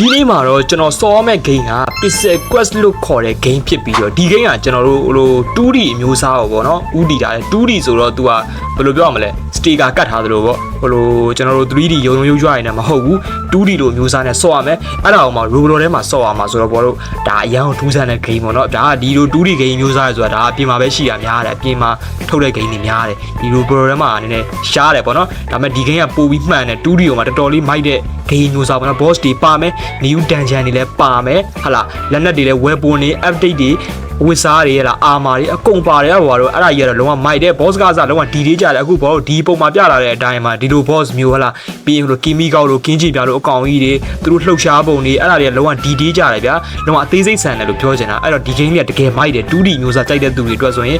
ဒီနေ့မှာတော့ကျွန်တော်စော်မဲ့ game က Pixel Quest လို့ခေါ်တဲ့ game ဖြစ်ပြီးတော့ဒီ game ကကျွန်တော်တို့ဟို 2D အမျိုးအစားပေါ့နော်ဥတီတာလေ 2D ဆိုတော့ तू ကဘယ်လိုပြောရမလဲ sticker ကတ်ထားသလိုပေါ့ဟိုလိုကျွန်တော်တို့ 3D ရုံရုံရုပ်ရွားနေမှာမဟုတ်ဘူး 2D လိုမျိုးစားနဲ့စော်ရမယ်အဲ့ဒါအောင်မှ Roblox ထဲမှာစော်ရမှာဆိုတော့ဘောတို့ဒါအရန်ကိုထူးဆန်းတဲ့ game ပေါ့နော်ဒါကဒီလို 2D game မျိုးစားရဆိုတာဒါအပြင်မှာပဲရှိရများတယ်အပြင်မှာထုတ်တဲ့ game တွေများတယ်ဒီ Roblox ထဲမှာနည်းနည်းရှားတယ်ပေါ့နော်ဒါပေမဲ့ဒီ game ကပိုပြီးမှန်တယ် 2D ကိုမှတော်တော်လေးမိုက်တဲ့ game မျိုးစားပေါ့နော် boss တွေပါမယ် new dungeon တွေလည်းပါမယ်ဟာလာလက်နက်တွေလည်း weapon တွေ update တွေဝစ်စားတွေရလားအာမာတွေအကုန်ပါတယ်ဟိုကတော့အဲ့ဒါကြီးကတော့လုံးဝမိုက်တဲ့ boss ကစားလုံးဝဒီလေးကြတယ်အခုဘောဒီပုံမှာပြလာတဲ့အတိုင်းမှာဒီလို boss မျိုးဟလာပြီးရင်ဟိုကီမီကောက်လို့ကင်းချီပြလို့အကောင်ကြီးတွေသူတို့လှုပ်ရှားပုံတွေအဲ့ဒါတွေကလုံးဝဒီလေးကြတယ်ဗျာလုံးဝအသေးစိတ်ဆန်တယ်လို့ပြောချင်တာအဲ့တော့ဒီ game လေးကတကယ်မိုက်တယ် 2D မျိုးစားကြိုက်တဲ့သူတွေအတွက်ဆိုရင်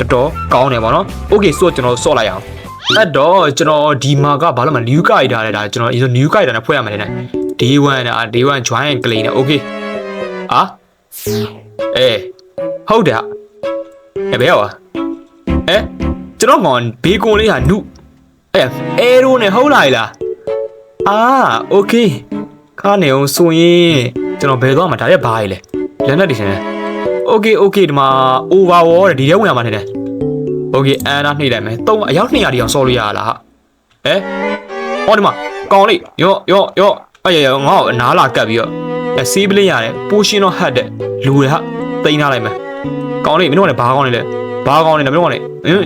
တော်တော်ကောင်းတယ်ပေါ့နော် okay ဆိုတော့ကျွန်တော်ဆော့လိုက်အောင်အဲ့တော့ကျွန်တော်ဒီမှာကဘာလို့မ new guide ထားလဲဒါကျွန်တော်ဒီ new guide နဲ့ဖွဲ့ရမှာလေ day 1နဲ့ day 1 join and claim နဲ့ okay အာအေးဟုတ်တယ်ဟာဘယ်ရောက်อ่ะအဲကျွန်တော်ကောင်ဘေးကွန်လေးဟာနုအဲအဲရိုးနဲ့ဟုတ်လာလားအာโอเคခါနေအောင်ဆိုရင်ကျွန်တော်ဘယ်သွားမှာဒါရက်ဘာကြီးလဲလက်နဲ့တည်ရှင်โอเคโอเคဒီမှာ overwall တဲ့ဒီထဲဝင်ရမှာနေတယ်โอเคအန်နာနှိပ်လိုက်မယ်သုံးအယောက်200တိအောင်ဆော်လို့ရလားဟာအဲဟောဒီမှာကောင်းလေးရော့ရော့ရော့ အဲ့ရရငါ့ကိုအနားလာကပ်ပြီးတော့အဲစီးပလင်းရတယ် potion တော့ဟတ်တဲ့လူတွေဟာတိန်းထားလိုက်မယ်ကောင်းလေးမင်းတို့ကလည်းဘာကောင်းနေလဲဘာကောင်းနေလဲမင်းတို့ကလည်း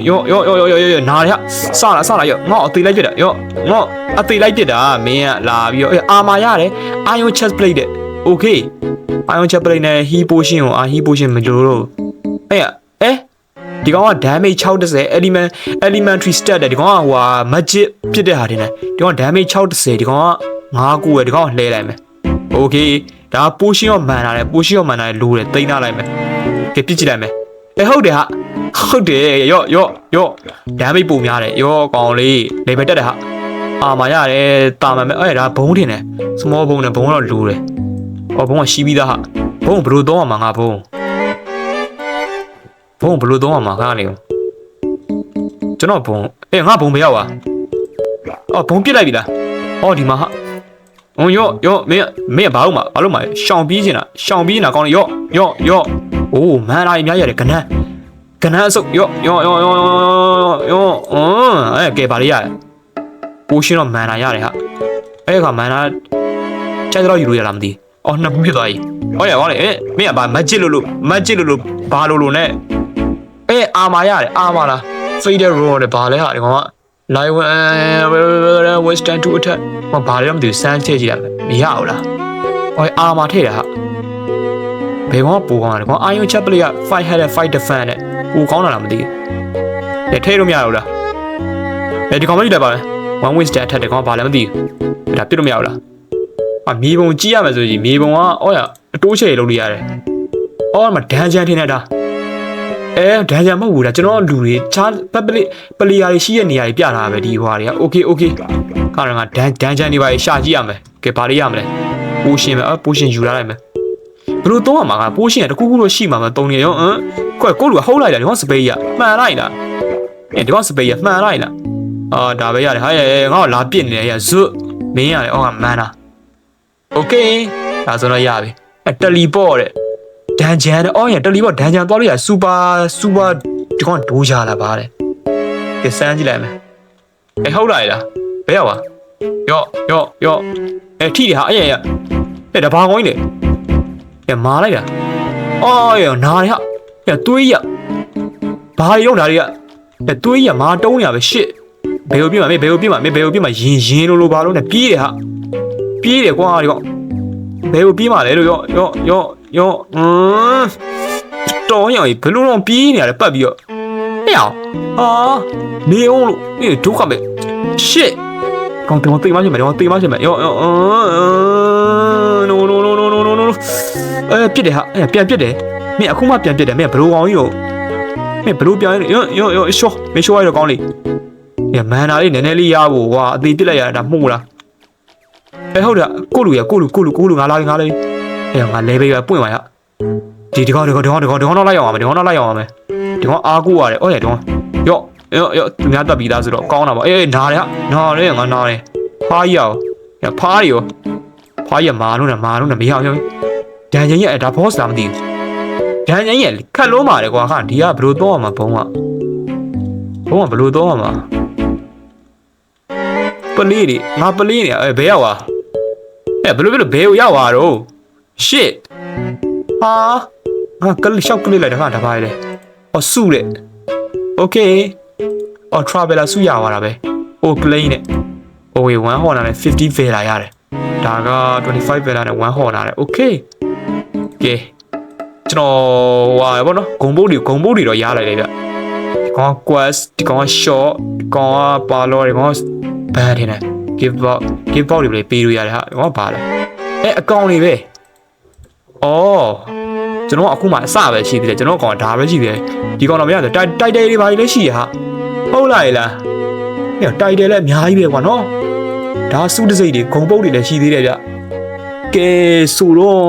ရော့ရော့ရော့ရော့ရော့ရော့နားရစလာစလာရော့ငါ့အသေးလိုက်ပြတာရော့ငါ့အသေးလိုက်ပြတာမင်းကလာပြီးတော့အာမာရတယ် iron chest plate တဲ့ okay iron chest plate နဲ့ he potion ကိုအာ he potion မလိုတော့အဲ့အဲဒီကောင်က damage 630 element elementary stat တဲ့ဒီကောင်ကဟိုဟာ magic ဖြစ်တဲ့ဟာတင်တယ်ဒီကောင် damage 630ဒီကောင်က 9ခုပဲဒီကောင်ကလှဲလိုက်မယ် okay ဒါ potion ရောမှန်လာတယ် potion ရောမှန်လာတယ်လိုတယ်တိန်းထားလိုက်မယ်ကဲပြစ်ကြည့်လိုက်မယ်အဲဟုတ်တယ်ဟာဟုတ်တယ်ရော့ရော့ရော့ damage ပုံများတယ်ရော့ကောင်လေး level တက်တယ်ဟာအာမရတယ်တာမမယ်အဲ့ဒါဘုံတင်တယ် small ဘုံနဲ့ဘုံတော့လိုတယ်အော်ဘုံကရှိပြီးသားဟာဘုံဘယ်လိုသုံးရမှာငါဘုံဘုံဘယ်လိုသုံးရမှာခါနေကျွန်တော်ဘုံအေးငါဘုံမရောက်ပါအော်ဘုံပြစ်လိုက်ပြီလားအော်ဒီမှာဟာ ဟိုရော့ရော့မင်းမင်းဘာလို့မဘာလို့မရှောင်ပြေးနေတာရှောင်ပြေးနေတာကောင်းတယ်ရော့ရော့ရော့အိုးမန်လာကြီးများရတယ်ကနန်းကနန်းအစုပ်ရော့ရော့ရော့ရော့ရော့အင်းအဲကဲပါလေရပိုးရှင်းတော့မန်လာရတယ်ဟာအဲ့ခါမန်လာကျိုက်တော့ယူလို့ရလားမသိအော်နှစ်ဘူးဖြစ်သွားပြီဟုတ်ရဟောလေအဲမင်းကဘာမဂျစ်လို့လို့မဂျစ်လို့လို့ဘာလို့လို့ ਨੇ အဲအာမာရတယ်အာမာလား fader roll တဲ့ဘာလဲဟာဒီကောင်က live western to attack မဘာလဲမသိဘူးစမ်းချဲ့ကြည့်လိုက်မရဘူးလားဟောအာမာထည့်တာဟာဘယ်ကောင်ကပူကောင်းလဲကောင်အာယုံချက်ပလေးက fight head and fight defend နဲ့ပူကောင်းတာလားမသိဘူးအဲထည့်လို့မရဘူးလားအဲဒီကောင်မကြည့်လိုက်ပါမယ် one western attack တဲ့ကောင်ကဘာလဲမသိဘူးဒါပြစ်လို့မရဘူးလားအမြေပုံကြည့်ရမယ်ဆိုရင်မြေပုံကအော်ရအတိုးချဲ့လုပ်လို့ရတယ်အော်မဒန်ဂျန်ထင်နေတာ အဲဒန်ဂျန်မဟုတ်ဘူးဒါကျွန်တော်လူတွေချားပပလေးပလီယာတွေရှိတဲ့နေရာတွေပြတာပဲဒီဟွာတွေကโอเคโอเคခါရငါဒန်ဒန်ဂျန်တွေပါရှာကြည့်ရမယ်ကဲဘာလေးရမလဲပိုရှင်ပဲအပိုရှင်ယူလာလိုက်မယ်ဘယ်လိုသုံးရမှာကပိုရှင်ကတခုခုလို့ရှိမှာမသုံးနေရောဟမ်ကွယ်ကိုလူကဟုတ်လိုက်တာဒီကောင်စပေးရမှန်လိုက်လားအဲဒီကောင်စပေးရမှန်လိုက်လားအာဒါပဲရတယ်ဟာရဲငါ့ကိုလာပြစ်နေရဇွတ်မင်းရတယ်အော်ကမှန်လားโอเคဒါဆိုတော့ရပြီအဲတယ်လီပေါ့တဲ့ ဒန်ဂျန်တဲ့အော်ရတယ်လီပေါ့ဒန်ဂျန်သွားလို့ရစူပါစူပါဒီကောင်ဒိုးကြလာပါတဲ့ကဲစမ်းကြည့်လိုက်မယ်အဲဟုတ်လိုက်လားဘယ်ရောက်ပါယော့ယော့ယော့အဲထိတယ်ဟာအဲ့ရရအဲဒါဘာကောင်းကြီးလဲအဲမာလိုက်တာအော်ရနားရဟာအဲတွေးရဘာရုံဓာတွေကအဲတွေးရမာတုံးနေရပဲရှစ်ဘယ်လိုပြမှာမေဘယ်လိုပြမှာမေဘယ်လိုပြမှာရင်ရင်လို့လို့ဘာလို့လဲပြေးတယ်ဟာပြေးတယ်ကွာဒီကောင်ဘယ်လိုပြေးမှာလဲလို့ယော့ယော့ယော့ ယော့อืมတော်ရောင်ဘယ်လိုတော့ပြေးနေရလဲပတ်ပြီးတော့ဟဲ့အောင်ဟာနေအောင်လို့ဒီဒုက္ခပဲ shit ကောင်းတယ်မသိမှချင်မယ်တော့သိမှချင်မယ်ယောယော no no no no no no no အဲပြစ်တယ်ဟာအဲပြန်ပြစ်တယ်မင်းအခုမှပြန်ပြစ်တယ်မင်းဘလို့ကောင်းကြီးကိုမင်းဘလို့ပြန်ယောယောယောရှောမင်းရှောရတော့ကောင်းလေညမန်နာလေးနည်းနည်းလေးရဖို့ကွာအသေးပြစ်လိုက်ရတာမှုလားအဲဟုတ်တယ်ကိုလူရကိုလူကိုလူကိုလူငါလာငါလေး အဲငါလဲပေးရပွင့်ပါရဒီဒီကောင်ဒီကောင်ဒီကောင်ဒီကောင်ဒီကောင်တော့လိုက်အောင်ပါဒီကောင်တော့လိုက်အောင်ပါမယ်ဒီကောင်အားကိုရတယ်အော်ရဒီကောင်ယောယောယောသူများတက်ပြီးသားဆိုတော့ကောင်းတာပါအေးနားရနားရငါနားရဖားကြီးရောဖားရီရောဖဖွားရမာလို့နဲ့မာလို့နဲ့မရအောင်ရောဒန်ရင်ရဲ့ဒါ boss လားမသိဘူးဒန်ရင်ရဲ့ခက်လုံးပါတယ်ကွာခါဒီကဘယ်လိုတော့မှာဘုံကဘုံကဘယ်လိုတော့မှာပလေးတွေငါပလေးနေအဲဘယ်ရောက်อ่ะအဲဘယ်လိုဘယ်လိုဘယ်ကိုရောက်သွားတော့ shit ဟာငါကလေးရှောက်ကလေးလိုက်တာခါတပါးလေအော်စုတဲ့ okay အော် traveler စုရသွားတာပဲဟို plane နဲ့ OA 1 Honda နဲ့50 Vela ရတယ်ဒါက25 Vela နဲ့1 Honda နဲ့ okay ကဲကျွန်တော်ဟဟာဘောနော်ဂုံဘုတ်တွေဂုံဘုတ်တွေတော့ရလိုက်တယ်ဗျဒီကောင်က quest ဒီကောင်က short ဒီကောင်ကပါလောဒီကောင်ကဘန်ထင်တယ် give out give out တွေလည်းပေးလို့ရတယ်ဟာဒီကောင်ကပါလဲအဲအကောင့်တွေပဲ အော်ကျွန်တော်ကအခုမှအစပဲရှိသေးတယ်ကျွန်တော်ကောင်ကဒါပဲရှိသေးတယ်ဒီကောင်တော့မရတယ်တိုက်တိုက်တယ်တွေဘာတွေလဲရှိရဟာဟုတ်လားလားညတိုက်တယ်လည်းအများကြီးပဲကွာနော်ဒါစုတစိတ်တွေဂုံပုတ်တွေလည်းရှိသေးတယ်ဗျကဲဆိုတော့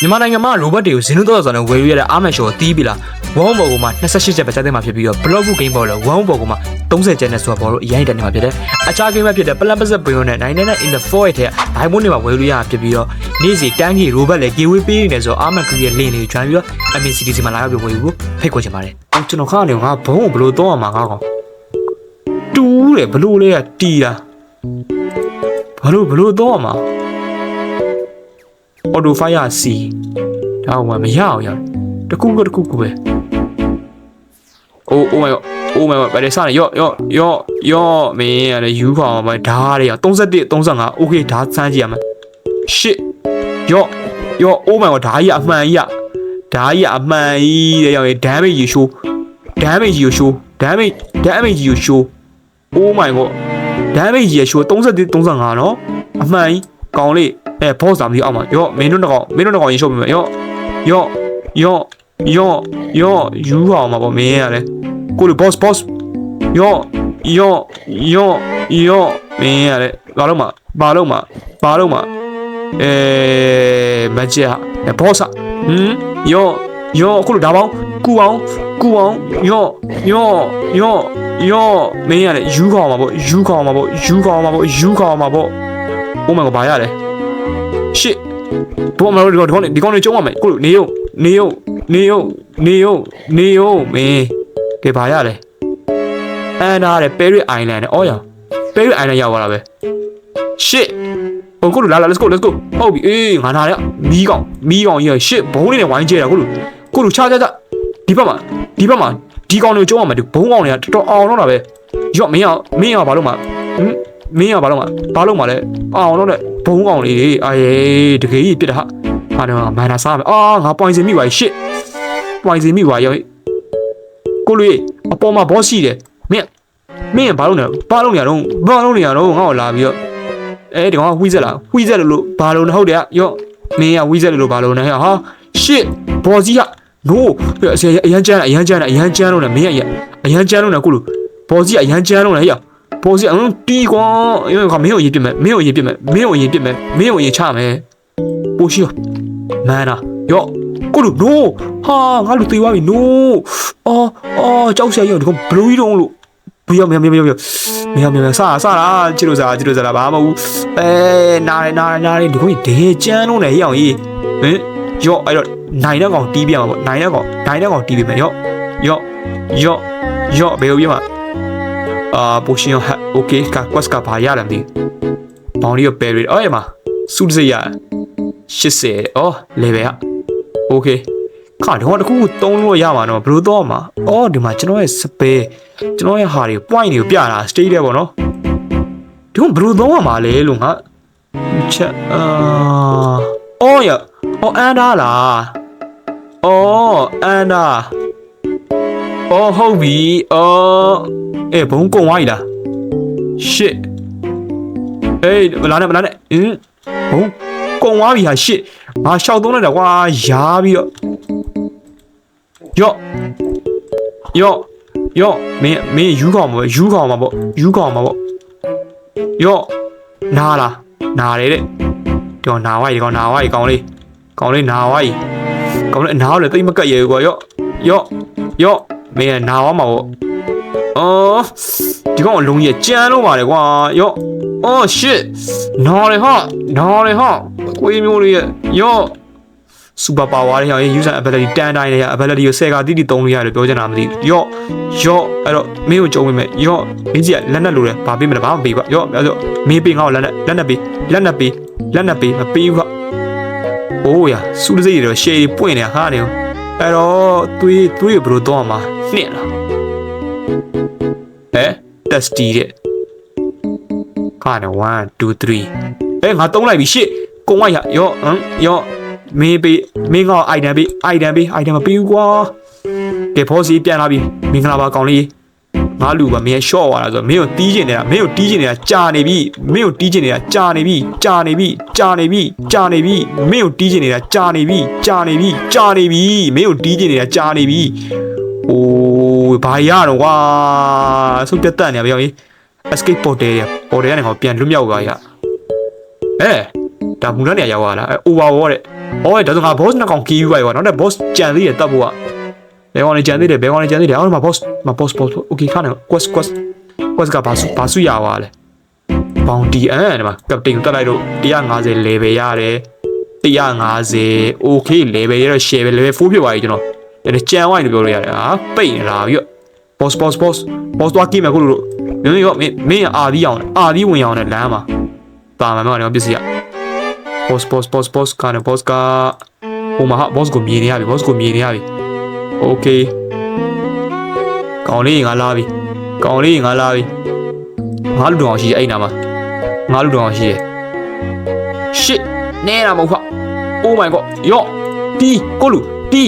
မြန်မာနိုင်ငံမှာရိုဘတ်တွေကိုဇင်းတို့တော်တော်နဲ့ဝယ်ယူရတဲ့အာမန်ရှိုးကိုတီးပြီလား ဝမ်ဘော်ကမှာ28ချက်ပဲချက်သိမ်းမှာဖြစ်ပြီးတော့ block book game ဘော်လည်းဝမ်ဘော်ကမှာ30ချက်နဲ့ဆိုတော့ဘော်လို့အရင်တက်နေမှာဖြစ်တယ်အခြား game ပဲဖြစ်တဲ့ plan pass ပင်နဲ့99 in the void တဲ့ဘိုင်မွန်းတွေမှာဝယ်လို့ရတာဖြစ်ပြီးတော့နေ့စီတန်းကြီးရိုဘတ်လည်း giveaway ပေးနေတယ်ဆိုတော့အာမန် create link တွေ join ပြီးတော့ admin city စီမှာလာရောက်ပြီးဝယ်ယူဖို့ဖိတ်ခေါ်ချင်ပါတယ်ကျွန်တော်ခါနေငါဘုံကိုဘယ်လိုတော့မှာငါကောင်တူးတယ်ဘလို့လဲကတီးတာဘလို့ဘလို့တော့မှာ auto fire C ဒါကမရအောင်ရတခုကတခုကပဲ Oh oh my god oh my god ဗါလေစနေရော့ရော့ရော့ရော့မင်းရတယ်ယူခေါအောင်မဓားတွေ31 35 okay ဓားစမ်းကြည့်ရမယ် shit ရော့ရော့ oh my god ဓားကြီးအမှန်ကြီးอ่ะဓားကြီးအမှန်ကြီးတဲ့ရောင် damage ကြီး show damage ကြီး show damage damage ကြီး show oh my god damage ကြီး show 31 35နော်အမှန်ကြီးကောင်းလေးအဲ boss စာမကြီးအောက်မှာရော့မင်းတို့တော့မင်းတို့တော့ရင်ရှုပ်ပြီမယ်ရော့ရော့ရော့ရော့ရော့ယူအောင်မှာပေါ့မင်းရတယ် ကိုလူ boss boss ရော့ရော့ရော့ရော့မင်းရတယ်ဘာလို့မှာဘာလို့မှာဘာလို့မှာအဲမကြက်အဲ boss ဟမ်ရော့ရော့ကိုလူဒါပေါင်းကူအောင်ကူအောင်ရော့ရော့ရော့ရော့မင်းရတယ်ယူခေါအောင်မှာပေါ့ယူခေါအောင်မှာပေါ့ယူခေါအောင်မှာပေါ့ယူခေါအောင်မှာပေါ့ Oh my god ဘာရလဲ shit ဘောမလို့ဒီကောင်ဒီကောင်နေကျုံးရမယ်ကိုလူနေယုံနေယုံနေယုံနေယုံနေယုံမင်း ကဲဘာရလဲအန်နာတဲ့ Perry Island နဲ့အော်ရ Perry Island ရောက်သွားတာပဲ shit ဟိုကိုလူလာလာ let's go let's go ဟုတ်ပြီအေးငါနာရမီးကောင်မီးကောင်ကြီးရ shit ဘုံလေးနဲ့ဝိုင်းကျဲတာကိုလူကိုလူချာချာချာဒီဘက်မှာဒီဘက်မှာဒီကောင်တွေကျုံးရမယ်ဒီဘုံကောင်တွေကတော်တော်အောင်တော့တာပဲရော့မင်းအောင်မင်းအောင်ဘာလို့မှဟမ်မင်းအောင်ဘာလို့မှဘာလို့မှလဲအောင်တော့တဲ့ဘုံကောင်လေးအာယေတကယ်ကြီးပြစ်တာဟာဟာတော့မန်နာစားမယ်အာငါပွိုင်စင်မိပါရှစ်ပွိုင်စင်မိပါရော ကိုလူအပေါ်မှာဘောရှိတယ်မင်းမင်းဘာလို့လဲဘာလို့နေရတော့ဘာလို့နေရတော့ငါ့ကိုလာပြီးတော့အဲဒီကောင်ကဝီးဆက်လာဝီးဆက်လို့လို့ဘာလို့လဲဟုတ်တယ်ရော့မင်းကဝီးဆက်လို့လို့ဘာလို့လဲဟာရှစ်ဘောကြီးက no အစအရန်ကျန်းအရန်ကျန်းအရန်ကျန်းလို့လည်းမင်းရအရန်ကျန်းလို့လည်းကိုလူဘောကြီးအရန်ကျန်းလို့လည်းဟဲ့ဘောကြီးအင်းတီးကွာ因为မင်းကိုရေးပြမယ်မင်းကိုရေးပြမယ်မင်းကိုရေးပြမယ်မင်းကိုရေးချမယ်ပိုရှိမန်နာယောကိုလူ no ဟာငါလူသေးသွားပြီ no အော်အော်ကြောက်စရာကြီးဒီကောင်ဘလူးကြီးတုံးလို့ဘီယောမင်းမင်းမင်းမင်းမင်းမင်းစားစားတာချစ်လို့စားချစ်လို့စားတာဘာမှမဟုတ်အဲနားရနားရနားရဒီကောင်ဒေကျန်းလုံးနဲ့ဟိအောင်ကြီးဟင်ယောအဲ့တော့နိုင်တဲ့ကောင်တီးပြမှာပေါ့နိုင်တဲ့ကောင်နိုင်တဲ့ကောင်တီးပြမယ်ယောယောယောယောဘယ်လိုပြမှာအာပိုရှင်ဟโอเคကကွက်စကဘာရလဲမသိဘောင်လေးကိုပယ်ရအော်ရမှာစုစရ80အော် level อ่ะโอเค ခါတော့တခုတုံးလို့ရမှာတော့ဘယ်လိုတော့မှာအော်ဒီမှာကျွန်တော်ရဲ့စပယ်ကျွန်တော်ရဲ့ဟာတွေ point တွေကိုပြတာ state တဲ့ပေါ့နော်ဒီကဘယ်လိုတော့မှာလဲလို့ငါချက်အာအော်ရအော်အန်ဒါလားအော်အန်ဒါအော်ဟုတ်ပြီအော်အေးဘုံကုံသွားပြီလား shit အေးမလာနဲ့မလာနဲ့ဟင်းဘုံကုံသွားပြီဟာ shit ငါရှောက်သုံးလိုက်တာကွာယားပြီးတော့ ယော့ယော့ယော့မင်းမင်းယူခေါင်မှာပေါ့ယူခေါင်မှာပေါ့ယူခေါင်မှာပေါ့ယော့နားလားနားတယ်တဲ့ဒီကောင်နာဝိုင်းဒီကောင်နာဝိုင်းကောင်လေးကောင်လေးနာဝိုင်းကောင်လေးနားလည်းတိတ်မကက်ရဲကွာယော့ယော့ယော့မင်းနာဝါမှာပေါ့အော်ဒီကောင်အလုံးကြီးကကြမ်းလို့ပါလေကွာယော့အော် shit နော်လေဟာနော်လေဟာကိုကြီးမျိုးလေးရဲ့ယော့ super power တွေဟောရေး user ability တန်တိုင်းတွေ ability ကိုဆယ်ကတိတိသုံးလို့ရတယ်ပြောချင်တာမသိဘူးယော့ယော့အဲ့တော့မင်းကိုကြုံမိမယ်ယော့မင်းကြီးကလက်နဲ့လိုတယ်ဘာပေးမလဲဘာမပေးပါယော့အဲ့တော့မင်းပေးငါ့ကိုလက်နဲ့လက်နဲ့ပေးလက်နဲ့ပေးလက်နဲ့ပေးမပေးဘူးခအိုးရစူးစိတ်တွေတော့ share ပွင့်နေတာဟာနေအဲ့တော့သွေးသွေးဘယ်လိုတော့မှာနှင့်လားဟဲ့ testy တဲ့ခါနေ1 2 3အဲငါတုံးလိုက်ပြီရှစ်ကုံဝိုက်ရယော့ဟမ်ယော့ မင်းပေးမင်းကအိုင်တန်ပေးအိုင်တန်ပေးအိုင်တန်မပေးဘူးကွာကဲဖောစီပြန်လာပြီမင်္ဂလာပါကောင်လေးငါလူပါမင်းရှော့သွားတာဆိုမင်းကိုတီးကျင်နေတာမင်းကိုတီးကျင်နေတာကြာနေပြီမင်းကိုတီးကျင်နေတာကြာနေပြီကြာနေပြီကြာနေပြီကြာနေပြီမင်းကိုတီးကျင်နေတာကြာနေပြီကြာနေပြီကြာနေပြီမင်းကိုတီးကျင်နေတာကြာနေပြီအိုးဘာရတော့ကွာဆုတ်တက်တက်နေပါရောကြီး escape portal ရ portal ကနေဟောပြန်လွတ်မြောက်သွားရအဲဒါမူလနေရာရောက်လာလားအဲ overwall တဲ့။ အော်ဒါဆိုငါ boss နှစ်ကောင်ကီးယူပါရောနောက်တဲ့ boss ကြံသေးတယ်တတ်ဖို့ကဘယ်ကောင်လဲကြံသေးတယ်ဘယ်ကောင်လဲကြံသေးတယ်အော်ဒီမှာ boss မှာ boss boss okay ခါနေ quest quest quest ကဘာစုဘာစုရပါလဲ။ bounty အဲ့ဒီမှာ captain ကိုတက်လိုက်တော့150 level ရတယ်150 okay level ရတော့ share level 4ဖြစ်သွားပြီကျွန်တော်။ဒါကြံဝိုင်းလို့ပြောလို့ရတယ်ဟာပိတ်နေတာပြီးတော့ boss boss boss boss သွားကြည့်မယ်ခုလို့မင်းရောမင်းမင်းအာဒီအောင်အာဒီဝင်အောင်နဲ့လမ်းမှာပါမယ်မဟုတ်တော့ပစ္စည်းက boss boss boss boss ကလည်း boss ကဟိုမှာဟာ boss ကိုမြင်နေရပြီ boss ကိုမြင်နေရပြီ okay ကောင်လေးငါလာပြီကောင်လေးငါလာပြီငါလူတော်အောင်ရှိတယ်အဲ့နာမှာငါလူတော်အောင်ရှိတယ် shit နဲတာမဟုတ်ခ oh my god ယော့တီကိုလူတီ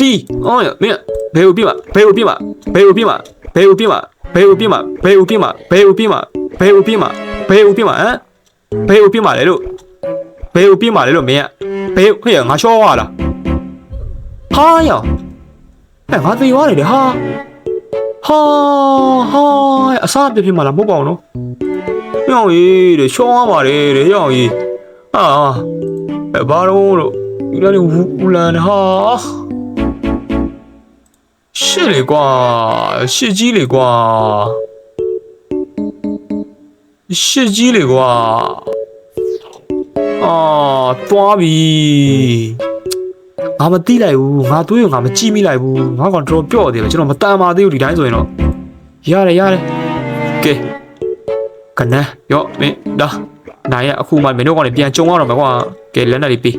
တီအော်မင်းဘယ်ကိုပြမဘယ်ကိုပြမဘယ်ကိုပြမဘယ်ကိုပြမဘယ်ကိုပြမဘယ်ကိုပြမဘယ်ကိုပြမဘယ်ကိုပြမဘယ်ကိုပြမဟမ်ဘယ်ကိုပြမလဲလို့ ဘယ်ကိုပြစ်မှာလဲလို့မင်းကဘယ်ဟဲ့ငါရှော့သွားလားဟာယောဟဲ့ငါသိသွားတယ်လေဟာဟာဟာအစားပြစ်ပြစ်မှာလားမဟုတ်ပါဘူးနော်ယောင်ကြီးတဲ့ရှော့သွားပါတယ်တဲ့ယောင်ကြီးဟာအဲဘာလို့လို့ဒီလည်းဝူလန်ဟာရှစ်လေကွာရှစ်ကြီးလေကွာရှစ်ကြီးလေကွာ အာသွားပြီငါမသိလိုက်ဘူးငါတွေးရငါမကြည့်မိလိုက်ဘူးငါကောင်တော်ပြော့သေးတယ်ကျွန်တော်မတန်ပါသေးဘူးဒီတိုင်းဆိုရင်တော့ရတယ်ရတယ်ကဲကနရော့မင်းဒါနိုင်ရအခုမှမင်းတို့ကောင်လည်းပြန်ကြုံရတော့မှာကွာကဲလက်နဲ့လေးပေး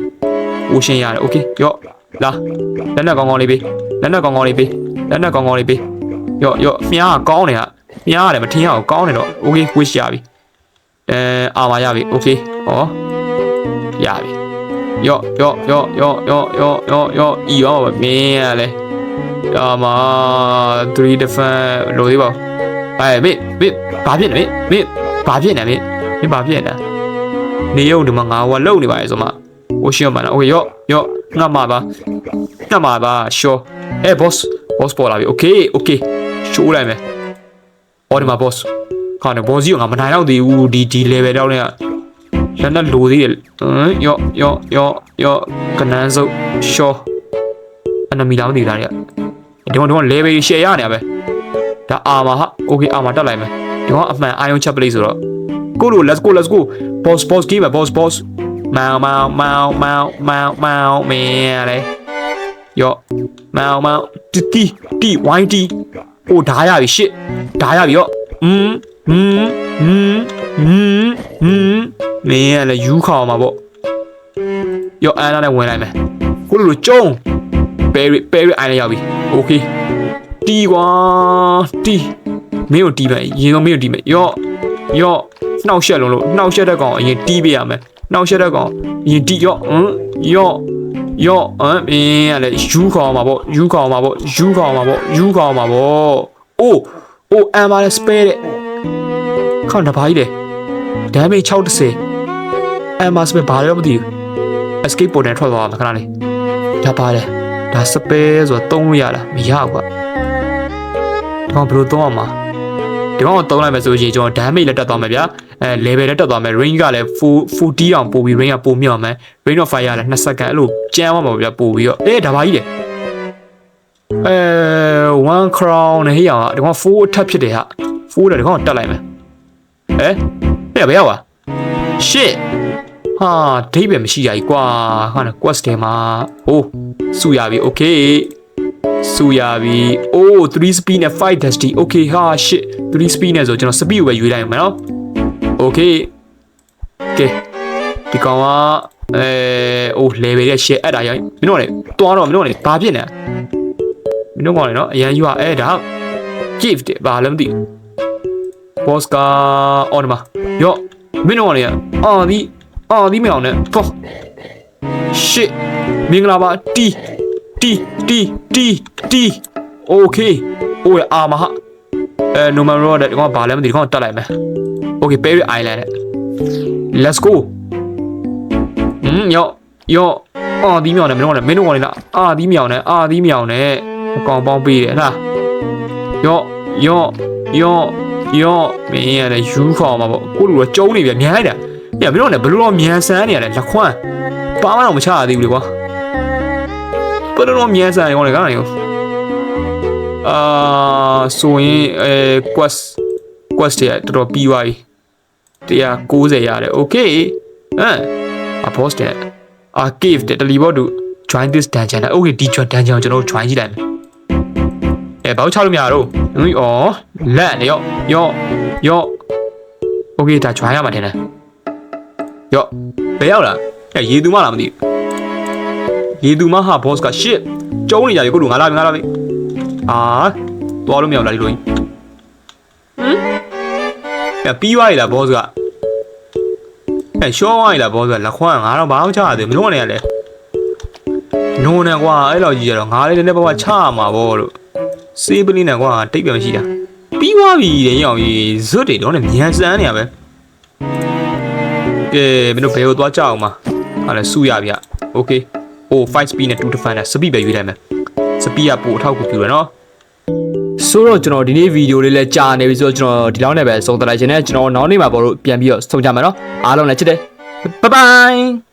အိုးရှင်းရတယ်โอเคရော့လာလက်နဲ့ကောင်းကောင်းလေးပေးလက်နဲ့ကောင်းကောင်းလေးပေးလက်နဲ့ကောင်းကောင်းလေးပေးရော့ရော့မြားကကောင်းနေဟာမြားရတယ်မထင်ရအောင်ကောင်းနေတော့โอเค wish ရပြီအဲအာမရပြီโอเคဟော ရပြီယော့ယော့ယော့ယော့ယော့ယော့ယော့ယော့ဤရောမင်းရလဲအာမ3 defense လို့သေးပါအဲမေမေဘာဖြစ်လဲမေမေဘာဖြစ်နေမေမေဘာဖြစ်နေနေရုံဒီမှာငါဟိုလုံနေပါလေဆိုမှဟိုရှင်းမှာလားโอเคယော့ယော့ငါမှာပါငါမှာပါ sure အဲ boss boss ပေါ်လာပြီ okay okay ရှိုးလိုက်မယ်အော်ဒီမှာ boss ခါနေ boss ကြီးကငါမနိုင်တော့သေးဘူးဒီဒီ level တောင်းနေက လက်နဲ့လိုသေးတယ်ဟမ်ယော့ယော့ယော့ယော့ကနန်းစုပ်ရှော့အနမီလာမသိတာတွေကဒီကောင်ဒီကောင် level share ရနေရပဲဒါအာမာဟာ okay အာမာတက်လိုက်မယ်ဒီကောင်အမှန် iron chap play ဆိုတော့ကိုလို let's go let's go boss boss game boss boss မောင်မောင်မောင်မောင်မောင်မောင်မင်းလေယော့မောင်မောင်တီတီတီ YT အိုဓာရပြီ shit ဓာရပြီယော့อืมอืมอืม อืมอืม မင်းကလည်းယူခေါအောင်မှာပေါ့ရောအန်နာနဲ့ဝင်လိုက်မယ်ကိုလိုလိုကျုံဘယ်ရီဘယ်ရီအိုင်နဲ့ရောက်ပြီโอเคတီကွာတီမင်းကိုတီးမယ်ရင်တော့မင်းကိုတီးမယ်ရောရောနှောက်ရှက်လုံးလို့နှောက်ရှက်တဲ့ကောင်အရင်တီးပေးရမယ်နှောက်ရှက်တဲ့ကောင်အရင်တီးရောဟမ်ရောရောအမ်မင်းကလည်းယူခေါအောင်မှာပေါ့ယူခေါအောင်မှာပေါ့ယူခေါအောင်မှာပေါ့ယူခေါအောင်မှာပေါ့အိုးအိုးအမ်ပါလေစပယ်တဲ့ခေါင်းတပါးကြီးလေ damage 630အမ်မာစပယ်ဘာလဲမသိဘူး escape port နဲ့ထွက်သွားမှာခဏလေးဒါပါတယ်ဒါစပယ်ဆိုတော့တုံးလို့ရလားမရဘူးကွာဒီကောင်ဘယ်လိုတုံးအောင်မှာဒီကောင်ကိုတုံးလိုက်မယ်ဆိုရင်ကျွန်တော် damage လက်တက်သွားမယ်ဗျာအဲ level လက်တက်သွားမယ် range ကလည်း4 40အောင်ပို့ပြီး range ကပိုမြောက်မယ် range of fire ကလည်း2စက္ကန့်အဲ့လိုကြမ်းသွားမှာဗျာပို့ပြီးတော့အေးဒါပါကြီးလေအဲ1 crown နဲ့ဟိအောင်ဒီကောင်4အထက်ဖြစ်တယ်ဟာဖိုးတယ်ဒီကောင်တက်လိုက်မယ်ဟဲ့ ။အဲ့ဘယ်ရောက်วะ။ရှစ်။ဟာဒိဗယ်မရှိရ E ကွာ။ဟာနော် quest ထဲမှာ။အိုးစူရပြီ။ okay ။စူရပြီ။အိုး3 speed နဲ့5 dash d ။ okay ဟာရှစ်။3 speed နဲ့ဆိုကျွန်တော် speed ကိုပဲယူလိုက်ရမယ်နော်။ okay ။ okay ဒီကောင်ကအဲအိုး level ရဲ့ share အပ်တာရိုင်းမင်းတို့ကလေတွားတော့မင်းတို့ကလေဘာဖြစ်နေလဲမင်းတို့ကလေနော်အရန်ယူရအဲဒါ gift ဘာလည်းမသိဘူး boss ကအော်ဒီမှာရော့မင်းတို့ကလေအာဒီအာဒီမြောင်နဲ့ပေါ့ shit မင်္ဂလာပါတီတီတီတီတီโอเคโอ้ยအာမဟာအဲ number တဲ့ဒီကောင်ကဘာလဲမသိဒီကောင်ကတက်လိုက်မယ် okay Perry Island တဲ့ let's go ဟင်းရော့ရော့အာဒီမြောင်နဲ့မင်းတို့ကလည်းမင်းတို့ကလည်းအာဒီမြောင်နဲ့အာဒီမြောင်နဲ့အကောင်ပေါင်းပေးတယ်ဟလားရော့ရော့ရော့ ရော့မင်းရလည်းယူခေါ်မှာပေါ့ကိုလူတော့ကျုံးနေပြီမြန်လိုက်တာညမင်းတို့ကလည်းဘလို့တော့မြန်ဆန်းနေရလဲလက်ခွန်းပါမတော့မချရသေးဘူးလေကွာဘလို့တော့မြန်ဆန်းရောလေကောင်လေအာဆိုရင်အဲ quest quest တွေတော်တော်ပြီးသွားပြီ190ရတယ် okay ဟမ်အ post တဲ့အာ cave တဲ့ teleport to join this dungeon နဲ့ okay ဒီ dungeon ကိုကျွန်တော်တို့ join ကြည့်လိုက်မယ်အဲ ဘာလို့ချလို့မရတော့ဟင်းဩလက်နေရော့ရော့ရော့ okay ဒါ join ရမှာတင်တယ်ရော့ဘယ်ရောက်လာအဲရေသူမလားမသိဘူးရေသူမဟာ boss က shit ကျုံးနေကြပြီကိုလူငါလာပြီငါလာပြီအာသွားလို့မရဘူးလားဒီလိုကြီးဟမ်အဲပြီးသွားပြီလား boss ကအဲရှောင်းသွားပြီလား boss ကလက်ခွန်းကငါတော့ဘာမှချရသေးဘူးမလို့နေရလဲနုံနေကွာအဲ့လိုကြီးရတော့ငါလေးလည်းဘဝချရမှာပေါ့လို့ စေးပလင်းနေကွာတိတ်ပြန်မရှိတာပြီးသွားပြီတဲ့ရောင်ကြီးဇွတ်တွေတော့ねမြန်စမ်းနေရပဲကဲမင်းတို့ဘယ်ကိုသွားကြအောင်မဟာလဲစူရဗျโอเคဟို5 speed နဲ့2 defend နဲ့ speed ပဲရွေးလိုက်မယ် speed ကပို့အထောက်အကူပြုတယ်နော်ဆိုတော့ကျွန်တော်ဒီနေ့ဗီဒီယိုလေးလဲကြာနေပြီဆိုတော့ကျွန်တော်ဒီလောက်နဲ့ပဲဆုံးသတ်လိုက်ခြင်းနဲ့ကျွန်တော်နောက်နေ့မှာပေါ့လို့ပြန်ပြီးတော့ဆုံးကြမယ်နော်အားလုံးလည်းချစ်တယ်ဘိုင်ဘိုင်